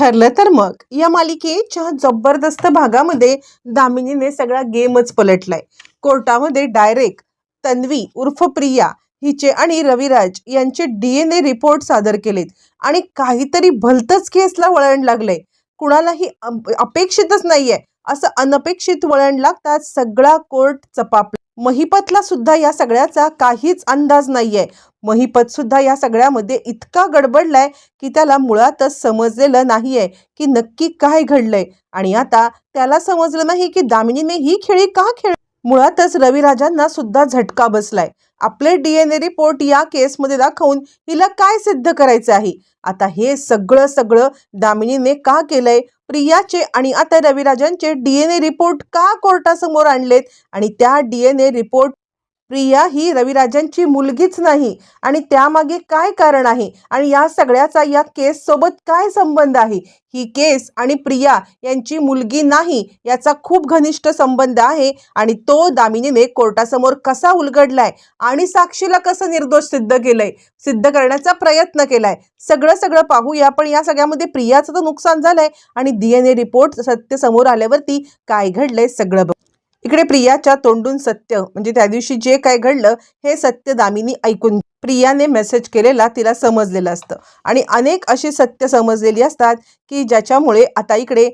ठरलं तर मग. या मालिकेच्या जबरदस्त भागामध्ये दामिनीने सगळा गेमच पलटलाय. कोर्टामध्ये डायरेक्ट तन्वी उर्फ प्रिया हिचे आणि रविराज यांचे डी एन ए रिपोर्ट सादर केलेत. आणि काहीतरी भलतच केसला वळण लागलंय. कुणालाही अप- अपेक्षितच नाहीये. असं अनपेक्षित वळण लागताच सगळा कोर्ट चपापला. महिपतला सुद्धा या सगळ्याचा काहीच अंदाज नाहीये. महिपत सुद्धा या सगळ्यामध्ये इतका गडबडलाय की त्याला मुळातच समजलेलं नाही आहे की नक्की काय घडलंय. आणि आता त्याला समजलं नाही की दामिनीने ही खेळी का खेळ मुळातच रविराजांना सुद्धा झटका बसलाय. आपले डी एन ए रिपोर्ट या केसमध्ये दाखवून हिला काय सिद्ध करायचं आहे? आता हे सगळं सगळं दामिनीने का केलंय? प्रियाचे आणि आता रविराजांचे डी एन ए रिपोर्ट का कोर्टासमोर आणलेत? आणि त्या D N A report Priya ही रविराजांची मुलगीच नाही आणि त्यामागे काय कारण आहे? आणि या सगळ्याचा या केस सोबत काय संबंध आहे? ही केस आणि प्रिया यांची मुलगी नाही याचा खूप घनिष्ठ संबंध आहे आणि तो दामिनीने कोर्टासमोर कसा उलगडलाय आणि साक्षीला कसं निर्दोष सिद्ध केलंय सिद्ध करण्याचा प्रयत्न केलाय. सगळं सगळं पाहूया पण या सगळ्यामध्ये प्रियाचं तर नुकसान झालंय आणि डी एन ए रिपोर्ट सत्य समोर आल्यावरती काय घडलंय सगळं इकडे प्रियाच्या तोंडून सत्य म्हणजे त्या दिवशी जे काय घडलं हे सत्य दामिनी ऐकून प्रियाने मेसेज केलेला तिला समजलेलं असतं. आणि अनेक अशी सत्य समजलेली असतात की ज्याच्यामुळे आता इकडे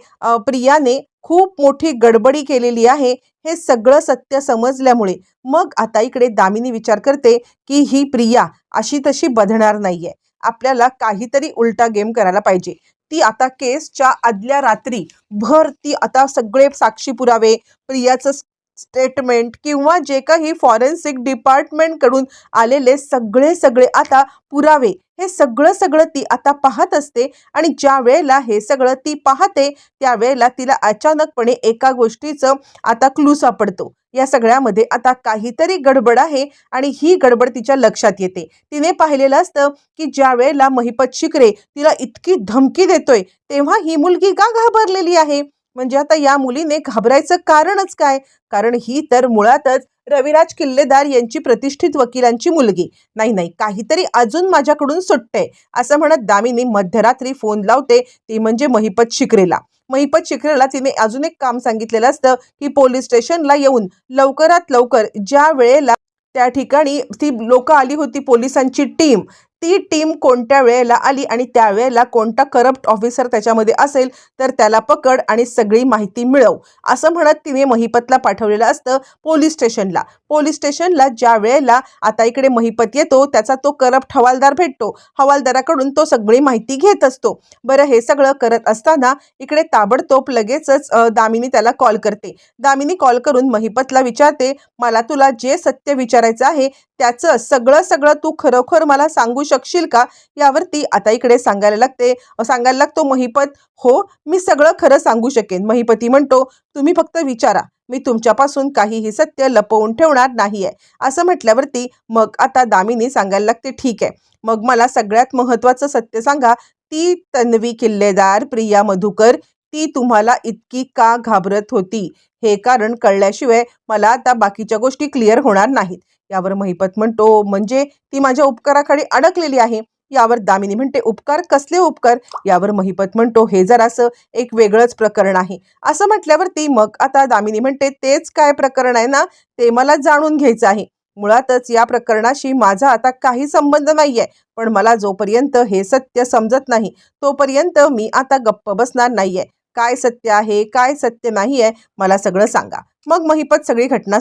प्रियाने खूप मोठी गडबडी केलेली आहे. हे सगळं सत्य समजल्यामुळे मग आता इकडे दामिनी विचार करते की ही प्रिया अशी तशी बधणार नाहीये. आपल्याला काहीतरी उलटा गेम करायला पाहिजे. ती आता केसच्या आदल्या रात्री भर ती आता सगळे साक्षी पुरावे प्रियाचं स्टेटमेंट किंवा जे काही फॉरेन्सिक डिपार्टमेंटकडून आलेले सगळे सगळे आता पुरावे हे सगळं सगळं ती आता पाहत असते आणि ज्या वेळेला हे सगळं ती पाहते त्यावेळेला तिला अचानकपणे एका गोष्टीचं आता क्लू सापडतो. या सगळ्यामध्ये आता काहीतरी गडबड आहे आणि ही गडबड तिच्या लक्षात येते. तिने पाहिलेलं असतं की ज्या वेळेला महिपत शिकरे तिला इतकी धमकी देतोय तेव्हा ही मुलगी का घाबरलेली आहे? म्हणजे आता या मुलीने घाबरायचं कारणच काय? कारण ही तर मुळातच रविराज किल्लेदार यांची प्रतिष्ठित वकिलांची मुलगी. नाही नाही काहीतरी अजून माझ्याकडून सुटते असं म्हणत दामिनी मध्यरात्री फोन लावते ती म्हणजे महिपत शिकरेला महिपत शिकरेला तिने अजून एक काम सांगितलेलं असतं की पोलीस स्टेशनला येऊन लवकरात लवकर ज्या वेळेला त्या ठिकाणी ती लोक आली होती पोलिसांची टीम ती टीम कोणत्या वेळेला आली आणि त्यावेळेला कोणता करप्ट ऑफिसर त्याच्यामध्ये असेल तर त्याला पकड आणि सगळी माहिती मिळव. असं म्हणत तिने महिपतला पाठवलेलं असतं पोलीस स्टेशनला. पोलीस स्टेशनला ज्या वेळेला आता इकडे महिपत येतो त्याचा तो करप्ट हवालदार भेटतो. हवालदाराकडून तो सगळी माहिती घेत असतो. बरं हे सगळं करत असताना इकडे ताबडतोब लगेचच दामिनी त्याला कॉल करते. दामिनी कॉल करून महिपतला विचारते मला तुला जे सत्य विचारायचं आहे त्याचं सगळं सगळं तू खरोखर मला सांगू शकशील का? यावरती आता इकडे सांगायला लागते. सांगायला लागतो महिपत हो मी सगळं खरं सांगू शकेन. महिपती म्हणतो तुम्ही फक्त विचारा. मी तुमच्यापासून काहीही सत्य लपवून ठेवणार नाही आहे असं म्हटल्यावरती मग आता दामिनी सांगायला लागते ठीक आहे. मग मला सगळ्यात महत्त्वाचं सत्य सांगा. ती तन्वी किल्लेदार प्रिया मधुकर ती तुम्हाला इतकी का घाबरत होती? हे कारण कळल्याशिवाय मला आता बाकीच्या गोष्टी क्लिअर होणार नाहीत. यावर महिपत म्हणतो. म्हणजे ती माझ्या उपकाराखाली अडकलेली आहे. यावर दामिनी म्हणते उपकार? कसले उपकार? यावर महिपत म्हणतो हे जरासं एक वेगळंच प्रकरण आहे. असं म्हटल्यावरती मग आता दामिनी म्हणते तेच काय प्रकरण आहे ना? ते मला जाणून घ्यायचं आहे. मुळातच या प्रकरणाशी माझा आता काही संबंध नाही आहे पण मला जोपर्यंत हे सत्य समजत नाही तोपर्यंत मी आता गप्प बसणार नाहीये. काय सत्य आहे काय सत्य नाही आहे मला सगळं सांगा. मग महिपत सगळी घटना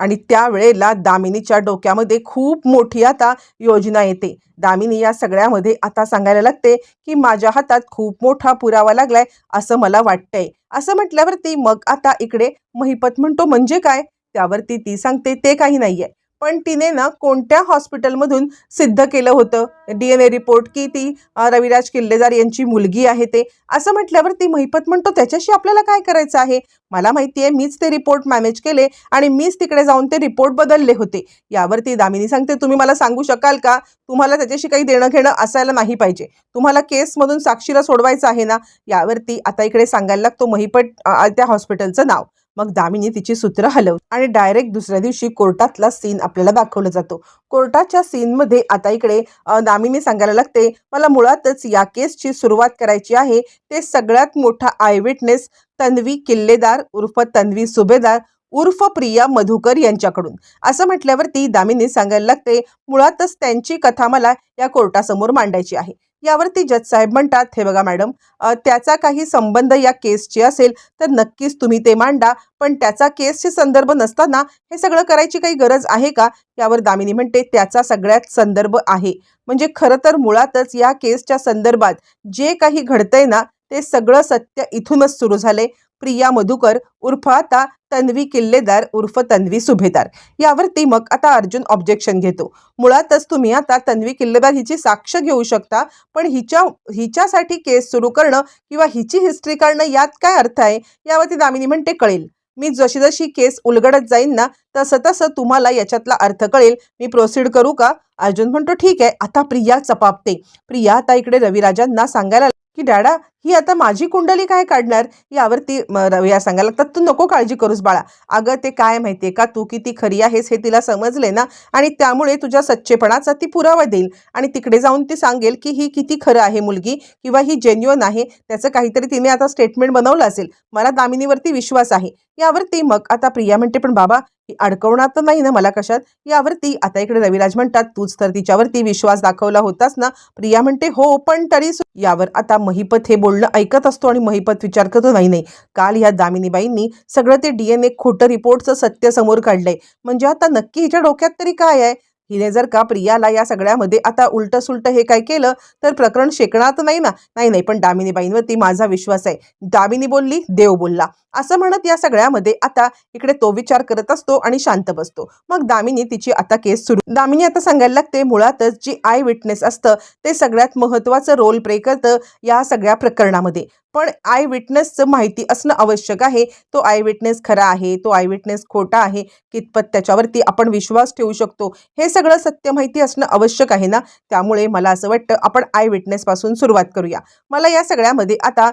आणि त्यावेळेला दामिनीच्या डोक्यामध्ये खूप मोठी आता योजना येते. दामिनी या सगळ्यामध्ये आता सांगायला लागते की माझ्या हातात खूप मोठा पुरावा लागलाय असं मला वाटतंय. असं म्हटल्यावरती मग आता इकडे महिपत म्हणतो म्हणजे काय? त्यावरती ती सांगते ते काही नाहीये. पण तिने ना कोणत्या हॉस्पिटलमधून सिद्ध केलं होतं? डी एन ए रिपोर्ट की ती रविराज किल्लेदार यांची मुलगी आहे ते? असं म्हटल्यावर ती महिपत म्हणतो त्याच्याशी आपल्याला काय करायचं आहे? मला माहिती आहे मीच ते रिपोर्ट मॅनेज केले आणि मीच तिकडे जाऊन ते रिपोर्ट बदलले होते. यावरती दामिनी सांगते तुम्ही मला सांगू शकाल का? तुम्हाला त्याच्याशी काही देणं घेणं असायला नाही पाहिजे. तुम्हाला केसमधून साक्षीला सोडवायचं आहे ना? यावरती आता इकडे सांगायला लागतो महिपत त्या हॉस्पिटलचं नाव. मग दामिनी तिची सूत्र हलव आणि डायरेक्ट दुसऱ्या दिवशी कोर्टातला सीन आपल्याला दाखवला जातो. कोर्टाच्या सीनमध्ये आता इकडे दामिनी दामिनी सांगायला लागते मला मुळातच या केसची सुरुवात करायची आहे. ते सगळ्यात मोठा आय विटनेस तन्वी किल्लेदार उर्फ तन्वी सुभेदार उर्फ प्रिया मधुकर यांच्याकडून. असं म्हटल्यावरती दामिनी सांगायला लागते मुळातच त्यांची कथा मला या कोर्टासमोर मांडायची आहे. यावरती जज साहेब म्हणतात हे बघा मॅडम त्याचा काही संबंध या केसची असेल तर नक्कीच तुम्ही ते मांडा. पण त्याचा केसचे संदर्भ नसताना हे सगळं करायची काही गरज आहे का? यावर दामिनी म्हणते त्याचा सगळ्यात संदर्भ आहे. म्हणजे खरं तर मुळातच या केसच्या संदर्भात जे काही घडतंय ना ते सगळं सत्य इथूनच सुरू झालंय. प्रिया मधुकर उर्फ आता तन्वी किल्लेदार उर्फ तन्वी सुभेदार. यावरती मग आता अर्जुन ऑब्जेक्शन घेतो. मुळातच तुम्ही आता तन्वी किल्लेदार हिची साक्ष घेऊ शकता पण हिच्या हिच्यासाठी केस सुरू करणं किंवा हिची हिस्ट्री काढणं यात काय अर्थ आहे? यावरती दामिनी म्हणते कळेल. मी जशी जशी केस उलगडत जाईन ना तसं तसं तुम्हाला याच्यातला अर्थ कळेल. मी प्रोसीड करू का? अर्जुन म्हणतो ठीक आहे. आता प्रिया चपापते. प्रिया आता इकडे रविराजांना सांगायला की डॅडा ही आता माझी कुंडली काय काढणार? यावरती म, रविया सांगायला लागतात तू नको काळजी करूस बाळा. अगं ते काय माहितीये का? तू किती खरी आहेस हे तिला समजले ना? आणि त्यामुळे तुझ्या सच्चेपणाचा ती पुरावा देईल. आणि तिकडे जाऊन ती सांगेल की ही किती खरं आहे मुलगी किंवा ही जेन्युअन आहे. त्याचं काहीतरी तिने आता स्टेटमेंट बनवलं असेल. मला दामिनीवरती विश्वास आहे. यावरती मग आता प्रिया म्हणते पण बाबा ही अडकवणार तर नाही ना मला कशात? यावरती आता इकडे रविराज म्हणतात तूच तर तिच्यावरती विश्वास दाखवला होतास ना. प्रिया म्हणते हो पण तरी यावर आता महिपत हे बोलणं ऐकत असतो आणि महिपत विचार करतो नाही नाही काल या दामिनीबाईंनी सगळं ते डीएनए खोटं रिपोर्टचं सत्य समोर काढलंय. म्हणजे आता नक्की हिच्या डोक्यात तरी काय आहे? हिने जर का प्रियाला या सगळ्यामध्ये आता उलटं सुलटं हे काय केलं तर प्रकरण शेकणार तर नाही ना? नाही नाही पण दामिनीबाईंवरती माझा विश्वास आहे. दामिनी बोलली देव बोलला. असं म्हणत या सगळ्यामध्ये आता इकडे तो विचार करत असतो आणि शांत बसतो. मग दामिनी तिची आता केस सुरू दामिनी आता सांगायला लागते मुळातच जी आय विटनेस असतं ते सगळ्यात महत्त्वाचं रोल प्ले करतं या सगळ्या प्रकरणामध्ये. पण आय विटनेसचं माहिती असणं आवश्यक आहे. तो आय विटनेस खरा आहे तो आय विटनेस खोटा आहे कितपत त्याच्यावरती आपण विश्वास ठेवू शकतो हे सगळं सत्य माहिती असणं आवश्यक आहे ना? त्यामुळे मला असं वाटतं आपण आय विटनेसपासून सुरुवात करूया. मला या सगळ्यामध्ये आता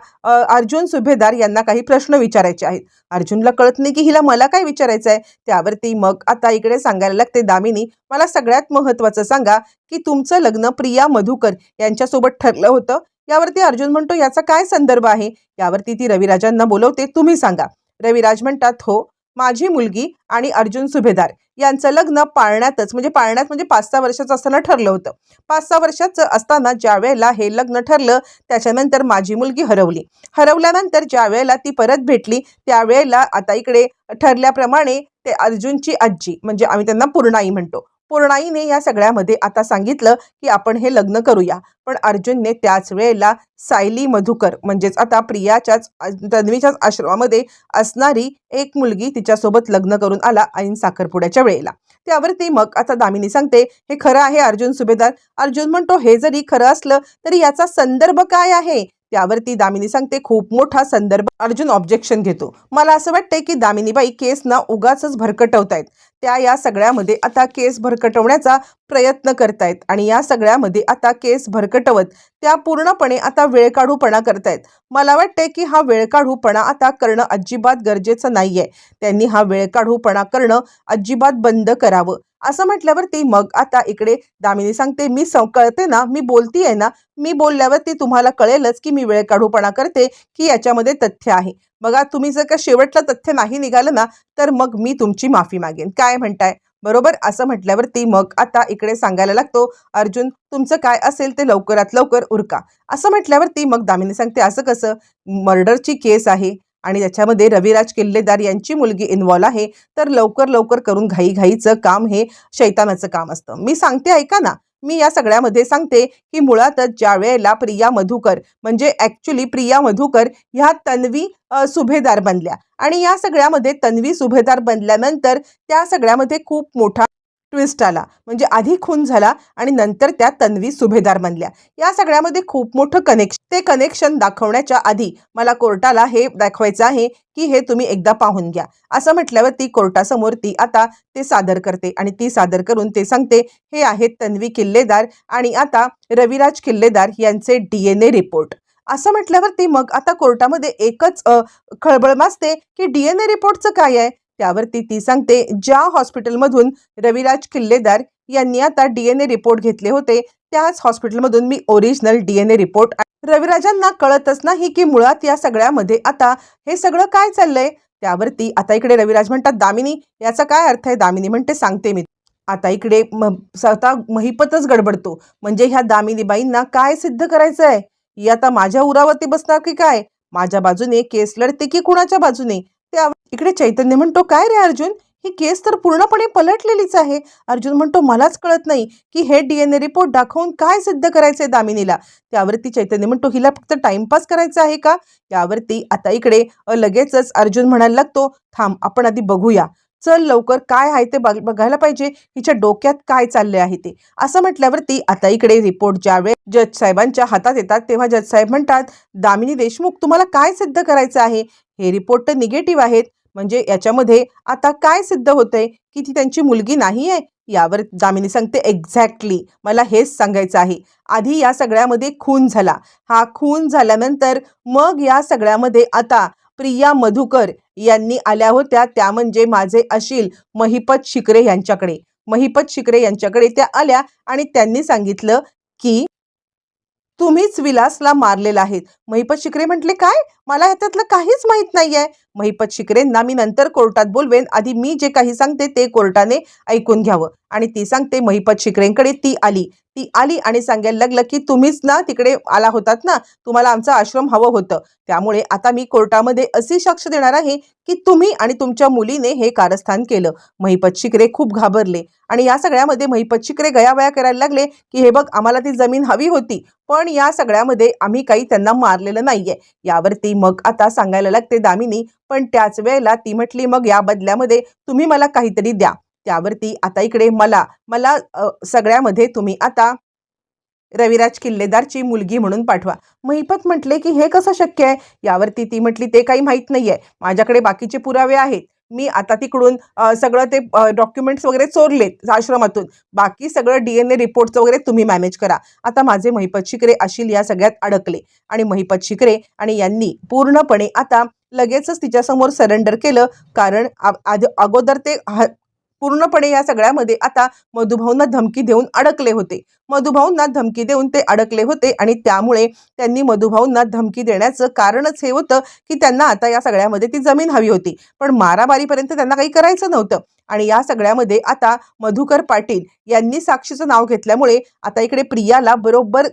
अर्जुन सुभेदार यांना काही प्रश्न विचारायचे आहेत. अर्जुनला कळत नाही की हिला मला काय विचारायचं आहे? त्यावरती मग आता इकडे सांगायला लागते दामिनी मला सगळ्यात महत्त्वाचं सांगा की तुमचं लग्न प्रिया मधुकर यांच्यासोबत ठरलं होतं. यावरती अर्जुन म्हणतो याचा काय संदर्भ आहे? यावरती ती रविराजांना बोलवते तुम्ही सांगा. रविराज म्हणतात हो माझी मुलगी आणि अर्जुन सुभेदार यांचं लग्न पाळण्यातच म्हणजे पाळण्यात म्हणजे पाच सहा वर्षाचं असताना ठरलं होतं. पाच सहा वर्षाचं असताना ज्या वेळेला हे लग्न ठरलं त्याच्यानंतर माझी मुलगी हरवली. हरवल्यानंतर ज्या वेळेला ती परत भेटली त्यावेळेला आता इकडे ठरल्याप्रमाणे ते अर्जुनची आजी म्हणजे आम्ही त्यांना पूर्णाई म्हणतो. पूर्णाईने या सगळ्यामध्ये आता सांगितलं की आपण हे लग्न करूया. पण अर्जुनने त्याच वेळेला सायली मधुकर म्हणजेच आता प्रियाच्याच तन्वीच्याच आश्रमामध्ये असणारी एक मुलगी तिच्यासोबत लग्न करून आला ऐन साखरपुड्याच्या वेळेला. त्यावरती मग आता दामिनी सांगते हे खरं आहे अर्जुन सुभेदार. अर्जुन म्हणतो हे जरी खरं असलं तरी याचा संदर्भ काय आहे? त्यावरती दामिनी सांगते खूप मोठा संदर्भ. अर्जुन ऑब्जेक्शन घेतो. मला असं वाटतंय की दामिनीबाई केस ना उगाच भरकटवतायत. त्या या सगळ्यामध्ये आता केस भरकटवण्याचा प्रयत्न करतायत आणि या सगळ्यामध्ये आता केस भरकटवत त्या पूर्णपणे आता वेळकाढूपणा करतायत. मला वाटतंय की हा वेळकाढूपणा आता करणं अजिबात गरजेचं नाहीये. त्यांनी हा वेळकाढूपणा करणं अजिबात बंद करावं. असं म्हटल्यावरती मग आता इकडे दामिनी सांगते मी कळते ना मी बोलतीये ना मी बोलल्यावरती तुम्हाला कळेलच की मी वेळ काढूपणा करते की याच्यामध्ये तथ्य आहे. बघा तुम्ही जर का शेवटला तथ्य नाही निघालं ना तर मग मी तुमची माफी मागेन. काय म्हणताय? बरोबर? असं म्हटल्यावरती मग आता इकडे सांगायला लागतो अर्जुन तुमचं काय असेल ते लवकरात लवकर उरका. असं म्हटल्यावरती मग दामिनी सांगते असं कसं? मर्डरची केस आहे. आणि त्याच्यामध्ये रविराज किल्लेदार यांची मुलगी इन्व्हॉल्व आहे. तर लवकर लवकर करून घाईघाईचं काम हे शैतानाचं काम असतं. मी सांगते ऐका ना. मी या सगळ्यामध्ये सांगते की मुळातच ज्या वेळेला प्रिया मधुकर म्हणजे ॲक्च्युली प्रिया मधुकर ह्या तन्वी सुभेदार बनल्या. आणि या सगळ्यामध्ये तन्वी सुभेदार बनल्यानंतर त्या सगळ्यामध्ये खूप मोठा ट्विस्ट आला. म्हणजे आधी खून झाला आणि नंतर त्या तन्वी सुभेदार बनल्या. या सगळ्यामध्ये खूप मोठं कनेक्शन ते कनेक्शन दाखवण्याच्या आधी मला कोर्टाला हे दाखवायचं आहे की हे तुम्ही एकदा पाहून घ्या. असं म्हटल्यावर ती कोर्टासमोर ती आता ते सादर करते आणि ती सादर करून ते सांगते हे आहेत तन्वी किल्लेदार आणि आता रविराज किल्लेदार यांचे डी एन ए रिपोर्ट असं म्हटल्यावरती मग आता कोर्टामध्ये एकच खळबळ माजते की डी एन ए रिपोर्टचं काय आहे? त्यावरती ती सांगते ज्या हॉस्पिटलमधून रविराज किल्लेदार यांनी आता डीएनए रिपोर्ट घेतले होते त्याच हॉस्पिटलमधून मी ओरिजिनल डीएनए रिपोर्ट रविराजांना कळतच नाही की मुळात या सगळ्यामध्ये आता हे सगळं काय चाललंय? त्यावरती आता इकडे रविराज म्हणतात दामिनी याचा काय अर्थ आहे? दामिनी म्हणते सांगते मी. आता इकडे स्वतः महिपतच गडबडतो. म्हणजे ह्या दामिनीबाईंना काय सिद्ध करायचं आहे ही आता माझ्या उरावरती बसणार की काय? माझ्या बाजूने केस लढते की कुणाच्या बाजूने? त्या इकडे चैतन्य म्हणतो काय रे अर्जुन? ही केस तर पूर्णपणे पलटलेलीच आहे. अर्जुन म्हणतो मलाच कळत नाही की हे डीएनए रिपोर्ट दाखवून काय सिद्ध करायचंय दामिनीला. त्यावरती चैतन्य म्हणतो हिला फक्त टाइमपास करायचा आहे का? यावरती आता इकडे लगेचच अर्जुन म्हणायला लागतो थांब आपण आधी बघूया. चल लवकर काय आहे ते बघ- बघायला पाहिजे. हिच्या डोक्यात काय चालले आहे ते. असं म्हटल्यावरती आता इकडे रिपोर्ट ज्यावेळेस जज साहेबांच्या हातात येतात तेव्हा जज साहेब म्हणतात दामिनी देशमुख तुम्हाला काय सिद्ध करायचं आहे? हे रिपोर्ट तर निगेटिव्ह आहेत. म्हणजे याच्यामध्ये आता काय सिद्ध होतंय? की ती त्यांची मुलगी नाही आहे? यावर दामिनी सांगते एक्झॅक्टली मला हेच सांगायचं आहे. आधी या सगळ्यामध्ये खून झाला. हा खून झाल्यानंतर मग या सगळ्यामध्ये आता प्रिया मधुकर यांनी आल्या होत्या त्या म्हणजे माझे अशील महिपत शिकरे यांच्याकडे. महिपत शिकरे यांच्याकडे त्या आल्या आणि त्यांनी सांगितलं की तुम्हीच विलासला मारलेला आहेत. महिपत शिकरे म्हटले काय? मला ह्याच्यातलं काहीच माहीत नाहीये. महिपत शिकरेंना मी नंतर कोर्टात बोलवेन. आधी मी जे काही सांगते ते कोर्टाने ऐकून घ्यावं. आणि ती सांगते महिपत शिकरेंकडे ती आली. ती आली आणि सांगायला लागलं की तुम्हीच ना तिकडे आला होतात ना. तुम्हाला आमचा आश्रम हवं होतं. त्यामुळे आता मी कोर्टामध्ये अशी साक्ष देणार आहे की तुम्ही आणि तुमच्या मुलीने हे कारस्थान केलं. महिपत शिकरे खूप घाबरले. आणि या सगळ्यामध्ये महिपत शिकरे गयावया करायला लागले की हे बघ आम्हाला ती जमीन हवी होती. पण या सगळ्यामध्ये आम्ही काही त्यांना मारलेलं नाहीये. यावरती मग आता सांगायला लागते दामिनी पण त्याच वेळेला ती म्हटली मग या बदल्यामध्ये तुम्ही मला काहीतरी द्या. त्यावरती आता इकडे मला मला सगळ्यामध्ये तुम्ही आता रविराज किल्लेदारची मुलगी म्हणून पाठवा. महिपत म्हटले की हे कसं शक्य आहे? यावरती ती म्हटली ते काही माहीत नाही आहे माझ्याकडे बाकीचे पुरावे आहेत. मी आता तिकडून सगळं ते डॉक्युमेंट्स वगैरे चोरलेत आश्रमातून. बाकी सगळं डी एन ए रिपोर्टचं वगैरे तुम्ही मॅनेज करा. आता माझे महिपत शिकरे अशील या सगळ्यात अडकले. आणि महिपत शिकरे आणि यांनी पूर्णपणे आता लगेचच तिच्यासमोर सरेंडर केलं. कारण आध- अगोदर ते ह- पूर्णपणे या सगळ्यामध्ये आता मधुभाऊंना धमकी देऊन अडकले होते. मधुभाऊंना धमकी देऊन ते अडकले होते आणि त्यामुळे त्यांनी मधुभाऊंना धमकी देण्याचं कारणच हे होतं की त्यांना आता या सगळ्यामध्ये ती जमीन हवी होती. पण मारामारीपर्यंत त्यांना काही करायचं नव्हतं. आणि या सगळ्यामध्ये आता मधुकर पाटील यांनी साक्षीचं नाव घेतल्यामुळे आता इकडे प्रियाला बरोबर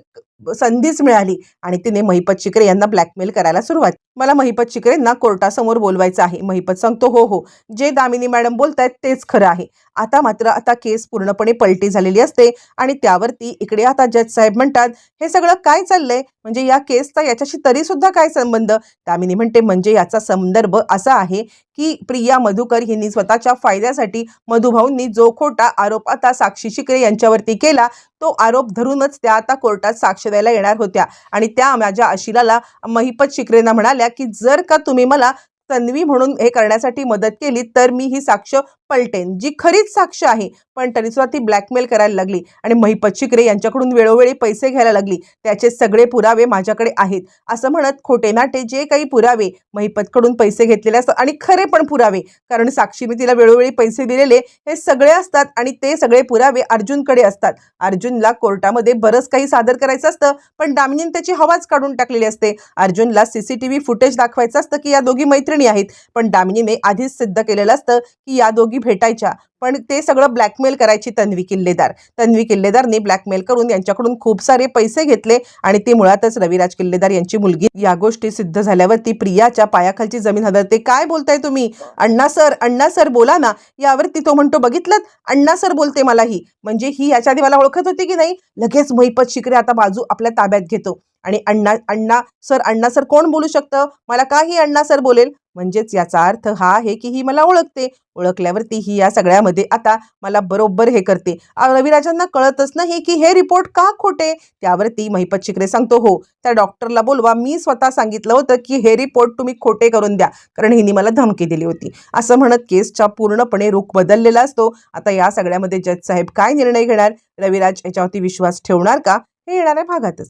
संधीच मिळाली आणि तिने महिपत चिकरे यांना ब्लॅकमेल करायला सुरुवात मला महिपत शिकरेंना कोर्टासमोर बोलवायचं आहे. महिपत सांगतो हो हो जे दामिनी मॅडम बोलतायत तेच खरं आहे. आता मात्र आता केस पूर्णपणे पलटी झालेली असते आणि त्यावरती इकडे आता जज साहेब म्हणतात हे सगळं काय चाललंय? म्हणजे या केसचा याच्याशी तरी सुद्धा काय संबंध? दामिनी म्हणते म्हणजे याचा संदर्भ असा आहे की प्रिया मधुकर यांनी स्वतःच्या फायद्यासाठी मधुभाऊंनी जो खोटा आरोप आता साक्षी शिकरे यांच्यावरती केला तो आरोप धरूनच त्या आता कोर्टात साक्ष द्यायला येणार होत्या. आणि त्या माझ्या आशिलाला महिपत शिकरेंना म्हणाल्या की जर का तुम्ही मला तन्वी म्हणून हे करण्यासाठी मदत केली तर मी ही साक्ष पलटेन जी खरीच साक्ष आहे. पण तरी सुद्धा ती ब्लॅकमेल करायला लागली आणि महिपत शिकरे यांच्याकडून वेळोवेळी पैसे घ्यायला लागली. त्याचे सगळे पुरावे माझ्याकडे आहेत. असं म्हणत खोटे नाटे जे काही पुरावे महिपतकडून पैसे घेतलेले असतात आणि खरे पण पुरावे. कारण साक्षीने तिला वेळोवेळी पैसे दिलेले हे सगळे असतात आणि ते सगळे पुरावे अर्जुनकडे असतात. अर्जुनला कोर्टामध्ये बरंच काही सादर करायचं असतं पण दामिनीने त्याची हवाच काढून टाकलेली असते. अर्जुनला सीसीटीव्ही फुटेज दाखवायचं असतं की या दोघी मैत्रिणी आहेत. पण दामिनीने आधीच सिद्ध केलेलं असतं की या दोघी भेटायच्या पण ते सगळं ब्लॅकमेल करायची तन्वी किल्लेदार. तन्वी किल्लेदारने ब्लॅकमेल करून यांच्याकडून खूप सारे पैसे घेतले आणि ती मुळातच रविराज किल्लेदार यांची मुलगी. या गोष्टी सिद्ध झाल्यावर ती प्रियाच्या पायाखालची जमीन हदरते काय बोलताय तुम्ही? अण्णा सर अण्णा सर बोला ना. यावरती तो म्हणतो बघितलं अण्णा सर बोलते मला ही म्हणजे ही याच्या आधी मला ओळखत होती की नाही? लगेच महिपत शिकरे आता बाजू आपल्या ताब्यात घेतो. आणि अण्णा अण्णा सर अण्णा सर कोण बोलू शकतं? मला का ही अण्णा सर बोलेल. म्हणजेच याचा अर्थ हा आहे की ही मला ओळखते. ओळखल्यावरती ही या सगळ्यामध्ये आता मला बरोबर हे करते. रविराजांना कळतच नाही की हे रिपोर्ट का खोटे? त्यावरती महिपत शिकरे सांगतो हो त्या डॉक्टरला बोलवा. मी स्वतः सांगितलं होतं की हे रिपोर्ट तुम्ही खोटे करून द्या. कारण हिने मला धमकी दिली होती. असं म्हणत केसचा पूर्णपणे रुख बदललेला असतो. आता या सगळ्यामध्ये जज साहेब काय निर्णय घेणार? रविराज याच्यावरती विश्वास ठेवणार का? हे येणाऱ्या भागातच.